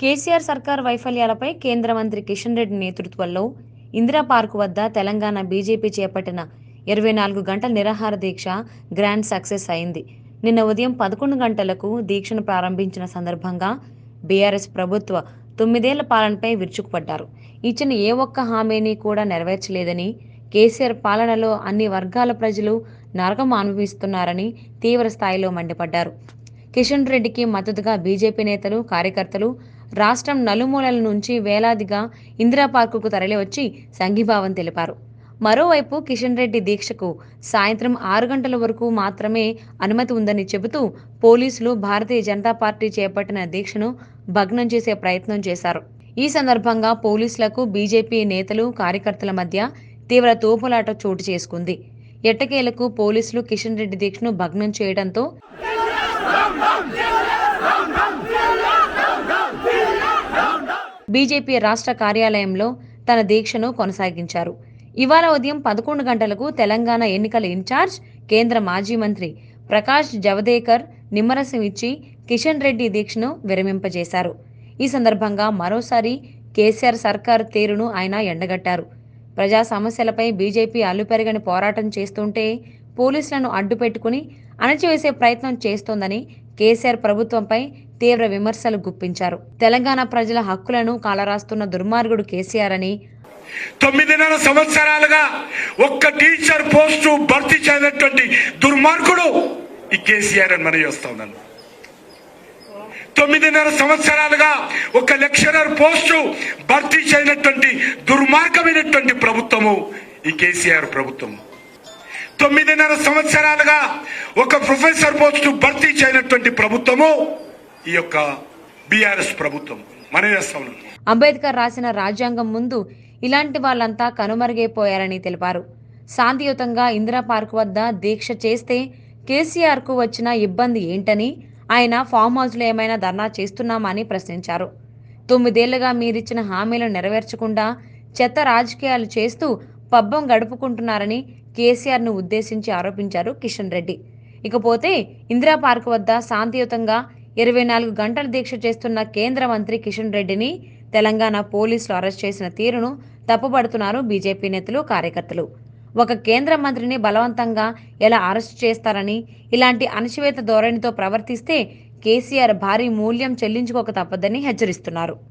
కేసీఆర్ సర్కార్ వైఫల్యాలపై కేంద్ర మంత్రి కిషన్ రెడ్డి నేతృత్వంలో ఇందిరా పార్కు వద్ద తెలంగాణ బీజేపీ చేపట్టిన ఇరవై నాలుగు గంటల నిరాహార దీక్ష గ్రాండ్ సక్సెస్ అయింది. నిన్న ఉదయం పదకొండు గంటలకు దీక్షను ప్రారంభించిన సందర్భంగా బీఆర్ఎస్ ప్రభుత్వ తొమ్మిదేళ్ళ పాలనపై విరుచుకుపడ్డారు. ఇచ్చిన ఏ ఒక్క హామీని కూడా నెరవేర్చలేదని కేసీఆర్ పాలనలో అన్ని వర్గాల ప్రజలు నరకం అనుభవిస్తున్నారని తీవ్ర స్థాయిలో మండిపడ్డారు. కిషన్ రెడ్డికి మద్దతుగా బీజేపీ నేతలు కార్యకర్తలు రాష్ట్రం నలుమూలల నుంచి వేలాదిగా ఇందిరా పార్కుకు తరలివచ్చి సంఘీభావం తెలిపారు. మరోవైపు కిషన్ రెడ్డి దీక్షకు సాయంత్రం ఆరు గంటల వరకు మాత్రమే అనుమతి ఉందని చెబుతూ పోలీసులు భారతీయ జనతా పార్టీ చేపట్టిన దీక్షను భగ్నం చేసే ప్రయత్నం చేశారు. ఈ సందర్భంగా పోలీసులకు బీజేపీ నేతలు కార్యకర్తల మధ్య తీవ్ర తోపులాట చోటు చేసుకుంది. ఎట్టకేలకు పోలీసులు కిషన్ రెడ్డి దీక్షను భగ్నం చేయడంతో బీజేపీ రాష్ట్ర కార్యాలయంలో తన దీక్షను కొనసాగించారు. ఇవాళ ఉదయం పదకొండు గంటలకు తెలంగాణ ఎన్నికల ఇన్ఛార్జ్ కేంద్ర మాజీ మంత్రి ప్రకాష్ జవదేకర్ నిమ్మరసం ఇచ్చి కిషన్ రెడ్డి దీక్షను విరమింపజేశారు. ఈ సందర్భంగా మరోసారి కేసీఆర్ సర్కార్ తీరును ఆయన ఎండగట్టారు. ప్రజా సమస్యలపై బీజేపీ అల్లుపెరగని పోరాటం చేస్తుంటే పోలీసులను అడ్డుపెట్టుకుని అణచివేసే ప్రయత్నం చేస్తోందని కేసీఆర్ ప్రభుత్వంపై తీవ్ర విమర్శలు గుప్పించారు. తెలంగాణ ప్రజల హక్కులను కాలరాస్తున్న దుర్మార్గుడు కేసీఆర్ అని తొమ్మిదిన్నర సంవత్సరాలుగా ఒక్క టీచర్ పోస్టు భర్తీ చేయనటువంటి దుర్మార్గుడు ఈ కేసీఆర్ అని మనం చేస్తా ఉన్నాను. తొమ్మిదిన్నర సంవత్సరాలుగా ఒక లెక్చరర్ పోస్టు భర్తీ చేయనటువంటి దుర్మార్గమైనటువంటి ప్రభుత్వము ఈ కేసీఆర్ ప్రభుత్వము. తొమ్మిదిన్నర సంవత్సరాలుగా ఒక ప్రొఫెసర్ పోస్టు భర్తీ చేయనటువంటి ప్రభుత్వము ఈ యొక్క బీఆర్ఎస్ ప్రభుత్వం మనం చేస్తా ఉన్నాం అంబేద్కర్ రాసిన రాజ్యాంగం ముందు ఇలాంటి వాళ్ళంతా కనుమరుగైపోయారని తెలిపారు. శాంతియుతంగా ఇందిరా పార్క్ వద్ద దీక్ష చేస్తే కేసీఆర్కు వచ్చిన ఇబ్బంది ఏంటని ఆయన ఫామ్ హౌస్లో ఏమైనా ధర్నా చేస్తున్నామా అని ప్రశ్నించారు. తొమ్మిదేళ్ళుగా మీరిచ్చిన హామీలను నెరవేర్చకుండా చెత్త రాజకీయాలు చేస్తూ పబ్బం గడుపుకుంటున్నారని కేసీఆర్ను ఉద్దేశించి ఆరోపించారు కిషన్ రెడ్డి. ఇకపోతే ఇందిరా పార్క్ వద్ద శాంతియుతంగా ఇరవై నాలుగు గంటల దీక్ష చేస్తున్న కేంద్ర మంత్రి కిషన్ రెడ్డిని తెలంగాణ పోలీసులు అరెస్ట్ చేసిన తీరును తప్పుపడుతున్నారు బీజేపీ నేతలు కార్యకర్తలు. ఒక కేంద్ర మంత్రిని బలవంతంగా ఎలా అరెస్ట్ చేస్తారని ఇలాంటి అణచివేత ధోరణితో ప్రవర్తిస్తే కేసీఆర్ భారీ మూల్యం చెల్లించుకోక తప్పదని హెచ్చరిస్తున్నారు.